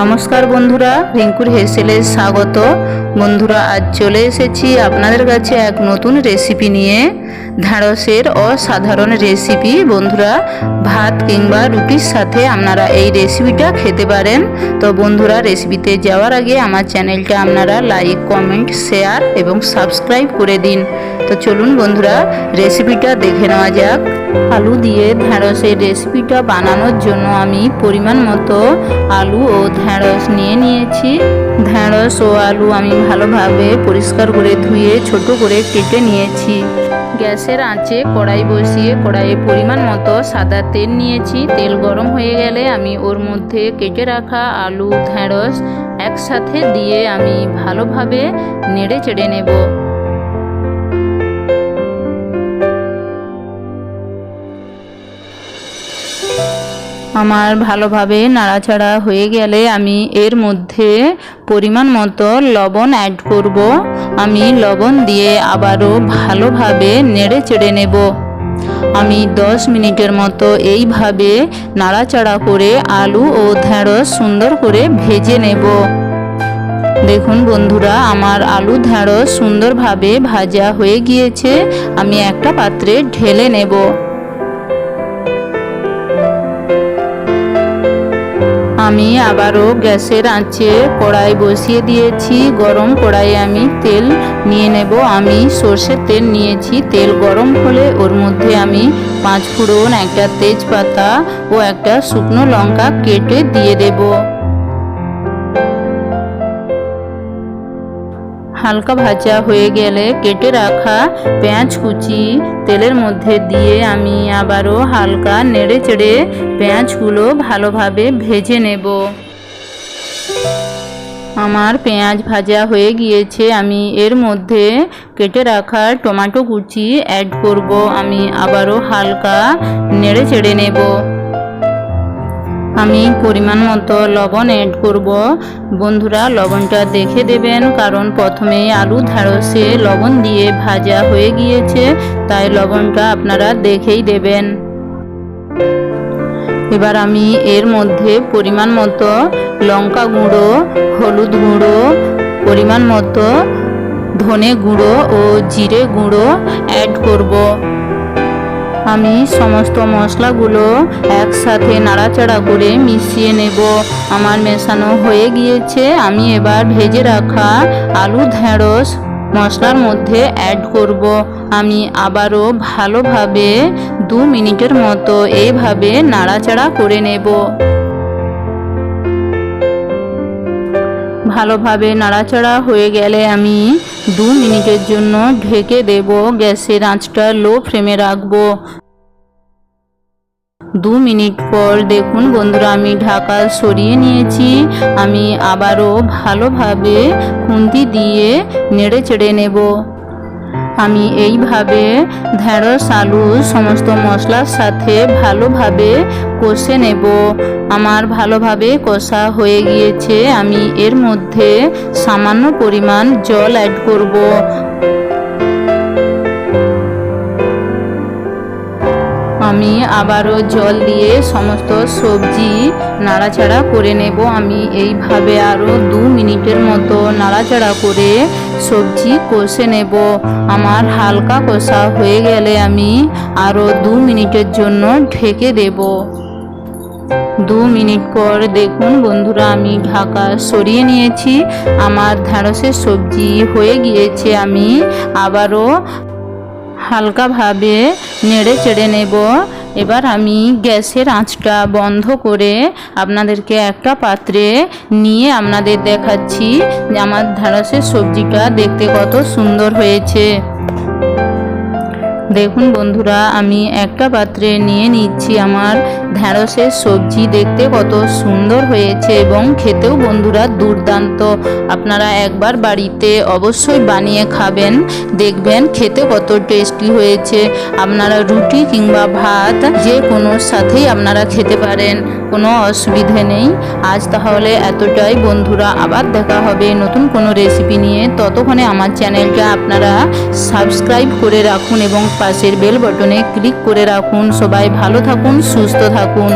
নমস্কার বন্ধুরা, রিঙ্কুর হেসেলে স্বাগত। বন্ধুরা, আজ চলে এসেছি আপনাদের কাছে এক নতুন রেসিপি নিয়ে। ঢ্যাঁড়সের অসাধারণ রেসিপি বন্ধুরা, ভাত কিংবা রুটির সাথে আপনারা এই রেসিপিটা খেতে পারেন। তো বন্ধুরা রেসিপিতে যাওয়ার আগে আমার চ্যানেলটা আপনারা লাইক কমেন্ট শেয়ার এবং সাবস্ক্রাইব করে দিন। তো চলুন বন্ধুরা রেসিপিটা দেখে নেওয়া যাক। আলু দিয়ে ঢ্যাঁড়সের রেসিপিটা বানানোর জন্য আমি পরিমাণ মতো আলু ও ঢ্যাঁড়স নিয়ে নিয়েছি। ঢ্যাঁড়স ও আলু আমি ভালোভাবে পরিষ্কার করে ধুয়ে, ছোট করে কেটে নিয়েছি। গ্যাসের আঁচে কড়াই বসিয়ে কড়াইয়ে পরিমাণ মতো সাদা তেল নিয়েছি। তেল গরম হয়ে গেলে আমি ওর মধ্যে কেটে রাখা আলু, ঢ্যাঁড়স একসাথে দিয়ে আমি ভালোভাবে নেড়ে চেড়ে নেব। আমার ভালোভাবে নাড়াচাড়া হয়ে গেলে আমি এর মধ্যে পরিমাণ মতো লবণ অ্যাড করব। আমি লবণ দিয়ে আবারও ভালোভাবে নেড়ে চেড়ে নেব। আমি দশ মিনিটের মতো এইভাবে নাড়াচাড়া করে আলু ও ঢেঁড়স সুন্দর করে ভেজে নেব। দেখুন বন্ধুরা, আমার আলু ঢেঁড়স সুন্দরভাবে ভাজা হয়ে গিয়েছে। আমি একটা পাত্রে ঢেলে নেব। আমি আবারও গ্যাসের আঁচে কড়াই বসিয়ে দিয়েছি। গরম কড়াইয়ে আমি তেল নিয়ে নেব। আমি সর্ষের তেল নিয়েছি। তেল গরম হলে ওর মধ্যে আমি পাঁচ ফোড়ন, একটা তেজপাতা ও একটা শুকনো লঙ্কা কেটে দিয়ে দেবো। হালকা ভাজা হয়ে গেলে কেটে রাখা পেঁয়াজ কুচি তেলের মধ্যে দিয়ে আমি আবারও হালকা নেড়ে চেড়ে পেঁয়াজগুলো ভালোভাবে ভেজে নেব। আমার পেঁয়াজ ভাজা হয়ে গিয়েছে। আমি এর মধ্যে কেটে রাখা টমেটো কুচি অ্যাড করব। আমি আবারও হালকা নেড়ে চেড়ে নেব। আমি পরিমাণ মতো লবণ অ্যাড করব। বন্ধুরা, লবণটা দেখে দেবেন, কারণ প্রথমে আলু ঢ্যাঁড়সে লবণ দিয়ে ভাজা হয়ে গিয়েছে, তাই লবণটা আপনারা দেখেই দেবেন। এবার আমি এর মধ্যে পরিমাণ মতো লঙ্কা গুঁড়ো, হলুদ গুঁড়ো, পরিমাণ মতো ধনে গুঁড়ো ও জিরে গুঁড়ো অ্যাড করব। আমি সমস্ত মশলাগুলো একসাথে নাড়াচাড়া করে মিশিয়ে নেব। আমার মেশানো হয়ে গিয়েছে। আমি এবার ভেজে রাখা আলু ঢেঁড়স মশলার মধ্যে অ্যাড করব। আমি আবারও ভালোভাবে দু মিনিটের মতো এইভাবে নাড়াচাড়া করে নেব। ভালোভাবে নাড়াচাড়া হয়ে গেলে আমি দু মিনিটের জন্য ঢেকে দেব। গ্যাসের আঁচটা লো ফ্লেমে রাখব। দু মিনিট পর দেখুন বন্ধুরা, আমি ঢাকা সরিয়ে নিয়েছি। আমি আবারও ভালোভাবে খুন্তি দিয়ে নেড়ে চেড়ে নেব। আমি এইভাবে ঢেঁড়স, আলু, সমস্ত মশলার সাথে ভালোভাবে কষে নেব। আমার ভালোভাবে কষা হয়ে গিয়েছে। আমি এর মধ্যে সামান্য পরিমাণ জল অ্যাড করব। আমি আবারও জল দিয়ে সমস্ত সবজি নাড়াচাড়া করে নেব। আমি এইভাবে আরও দু মিনিটের মতো নাড়াচাড়া করে সবজি কষে নেব। আমার হালকা কষা হয়ে গেলে আমি আরও দু মিনিটের জন্য ঢেকে দেব। দু মিনিট পর দেখুন বন্ধুরা, আমি ঢাকা সরিয়ে নিয়েছি। আমার ঢ্যাঁড়সের সবজি হয়ে গিয়েছে। আমি আবারও হালকাভাবে নেড়ে চেড়ে নেব। এবার আমি গ্যাসের আঁচটা বন্ধ করে আপনাদেরকে একটা পাত্রে নিয়ে আপনাদের দেখাচ্ছি যে আমার ঢ্যাঁড়সের সবজিটা দেখতে কত সুন্দর হয়েছে। দেখুন বন্ধুরা, আমি একটা পাত্রে নিয়ে নিচ্ছি আমার ঢ্যাঁড়সের সবজি। দেখতে কত সুন্দর হয়েছে এবং খেতেও বন্ধুরা দুর্দান্ত। আপনারা একবার বাড়িতে অবশ্যই বানিয়ে খাবেন, দেখবেন খেতে কত টেস্টি হয়েছে। আপনারা রুটি কিংবা ভাত যে কোনো সাথেই আপনারা খেতে পারেন। কোনো অসুবিধে নেই। আজ তাহলে এতটাই বন্ধুরা, আবার দেখা হবে নতুন কোনো রেসিপি নিয়ে। ততক্ষণে আমার চ্যানেলটা আপনারা সাবস্ক্রাইব করে রাখুন এবং পাশের বেল বটনে ক্লিক করে রাখুন। সবাই ভালো থাকুন, সুস্থ থাকুন।